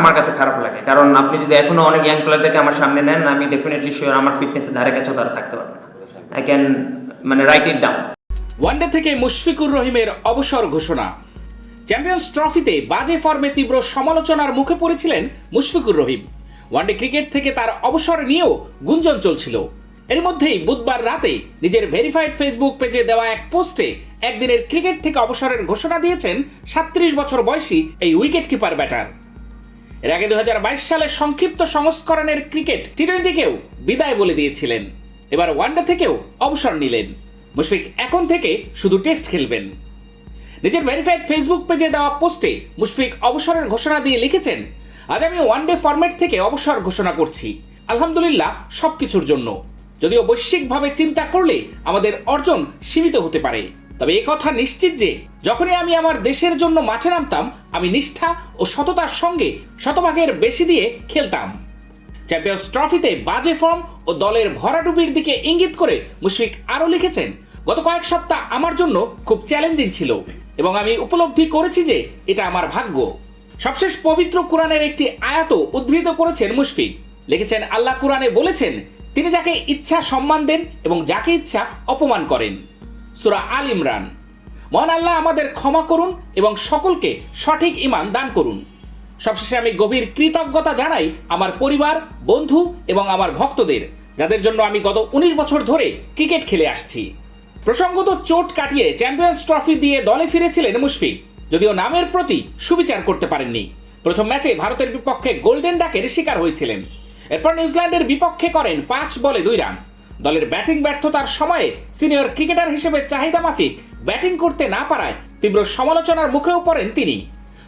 আমার কাছে খারাপ লাগে। কারণ আপনি যদি এখনও অনেক ইয়াং প্লেয়ারদেরকে আমার সামনে নেন, আমি ডেফিনেটলি শিওর আমার ফিটনেসের ধারে কাছেও তারা থাকতে পারবে না। আই ক্যান মানে write it down one day থেকে মুশফিকুর রহিমের অবসর ঘোষণা। চ্যাম্পিয়ন্স ট্রফিতে বাজে ফর্মে তীব্র সমালোচনার মুখে পড়েছিলেন মুশফিকুর রহিম। ওয়ানডে ক্রিকেট থেকে তার অবসর নিয়েও গুঞ্জন চলছিল। এর মধ্যেই বুধবার রাতে নিজের ভেরিফাইড ফেসবুক পেজে দেওয়া এক পোস্টে একদিনের ক্রিকেট থেকে অবসরের ঘোষণা দিয়েছেন সাত্রিশ বছর বয়সী এই উইকেট কিপার ব্যাটার এর আগে দুহাজার বাইশ সালে সংক্ষিপ্ত সংস্করণের ক্রিকেট টি টোয়েন্টিকেও বিদায় বলে দিয়েছিলেন। এবার ওয়ানডে থেকেও অবসর নিলেন। মুশফিক এখন থেকে শুধু টেস্ট খেলবেন। নিজের ভেরিফাইড ফেসবুক পেজে দেওয়া পোস্টে মুশফিক অবসরের ঘোষণা দিয়ে লিখেছেন, আজ আমি ওয়ানডে ফরম্যাট থেকে অবসর ঘোষণা করছি। আলহামদুলিল্লাহ, সবকিছুর জন্য। যদিও বৈশ্বিকভাবে চিন্তা করলে আমাদের অর্জন সীমিত হতে পারে। তবে কথা নিশ্চিত যে, যখনই আমি আমার দেশের জন্য মাঠে নামতাম, আমি নিষ্ঠা ও সততার সঙ্গে শতভাগের বেশি দিয়ে খেলতাম। চ্যাম্পিয়ন্স ট্রফিতে বাজে ফর্ম ও দলের ভরাডুবির দিকে ইঙ্গিত করে মুশফিক আরও লিখেছেন, গত কয়েক সপ্তাহ আমার জন্য খুব চ্যালেঞ্জিং ছিল এবং আমি উপলব্ধি করেছি যে এটা আমার ভাগ্য। সবশেষ পবিত্র কোরআনের একটি আয়াত উদ্ধৃত করেছেন মুশফিক। লিখেছেন, আল্লাহ কোরআনে বলেছেন, তিনি যাকে ইচ্ছা সম্মান দেন এবং যাকে ইচ্ছা অপমান করেন। সুরা আল ইমরান। মহান আল্লাহ আমাদের ক্ষমা করুন এবং সকলকে সঠিক ইমান দান করুন। সবশেষে আমি গভীর কৃতজ্ঞতা জানাই আমার পরিবার, বন্ধু এবং আমার ভক্তদের, যাদের জন্য আমি গত উনিশ বছর ধরে ক্রিকেট খেলে আসছি। প্রসঙ্গত চোট কাটিয়ে চ্যাম্পিয়ন্স ট্রফি দিয়ে দলে ফিরেছিলেন মুশফিক, যদিও নামের প্রতি সুবিচার করতে পারেননি। প্রথম ম্যাচে ভারতের বিপক্ষে গোল্ডেন ডাকের শিকার হয়েছিলেন। এরপর নিউজিল্যান্ডের বিপক্ষে করেন পাঁচ বলে দুই রান। দলের ব্যাটিং ব্যর্থতার সময়ে সিনিয়র ক্রিকেটার হিসেবে চাহিদা মাফিক, ব্যাটিং করতে না পারায় তীব্র সমালোচনার মুখেও পড়েন তিনি।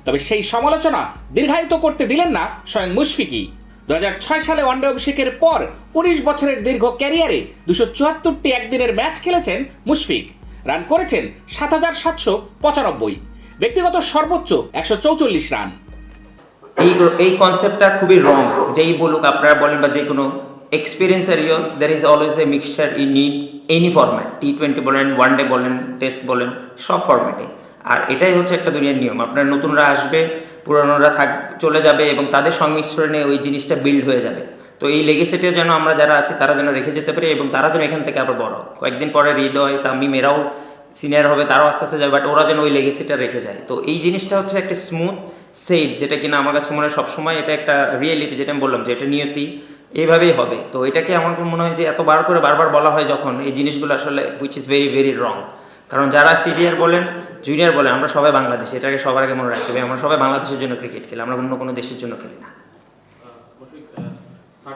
তবে সেই সমালোচনা দীর্ঘায়িত করতে দিলেন না স্বয়ং মুশফিকই। দু হাজার ছয় সালে ওয়ানডে অভিষেকের পর উনিশ বছরের দীর্ঘ ক্যারিয়ারে দুশো চুয়াত্তরটি একদিনের ম্যাচ খেলেছেন মুশফিক। রান করেছেন সাত হাজার সাতশো পঁচানব্বই। ব্যক্তিগত সর্বোচ্চ একশো চৌচল্লিশ রান। এই এই কনসেপ্টটা খুবই রং যেই বলুক আপনারা বলেন বা যে কোনো এক্সপিরিয়েন্সের ইয়ে there is always a mixture in need any format T twenty বলেন ওয়ান ডে বলেন টেস্ট বলেন, সব ফরম্যাটে আর এটাই হচ্ছে একটা দুনিয়ার নিয়ম। আপনার নতুনরা আসবে, পুরানোরা থাক, চলে যাবে এবং তাদের সংমিশ্রণে ওই জিনিসটা বিল্ড হয়ে যাবে। তো এই লেগেসিটা যেন আমরা যারা আছি, তারা যেন রেখে যেতে পারি এবং তারা যেন এখান থেকে আবার বড়। কয়েকদিন পরে হৃদয়, তামিম এরাও সিনিয়র হবে, তারাও আস্তে আস্তে যাবে বাট ওরা যেন ওই লেগেসিটা রেখে যায়। তো এই জিনিসটা হচ্ছে একটা স্মুথ সেট যেটা কিনা আমার কাছে মনে হয় সবসময় এটা একটা রিয়েলিটি যেটা আমি বললাম যে এটা নিয়তি। এইভাবেই হবে। তো এটাকে আমার মনে হয় যে এত বার করে বারবার বলা হয় যখন এই জিনিসগুলো আসলে which is very very wrong কারণ যারা সিনিয়র বলেন জুনিয়র বলেন, আমরা সবাই বাংলাদেশে, এটাকে সবার আগে মনে রাখতে হবে। আমরা সবাই বাংলাদেশের জন্য ক্রিকেট খেলি, আমরা অন্য কোনো দেশের জন্য খেলি না।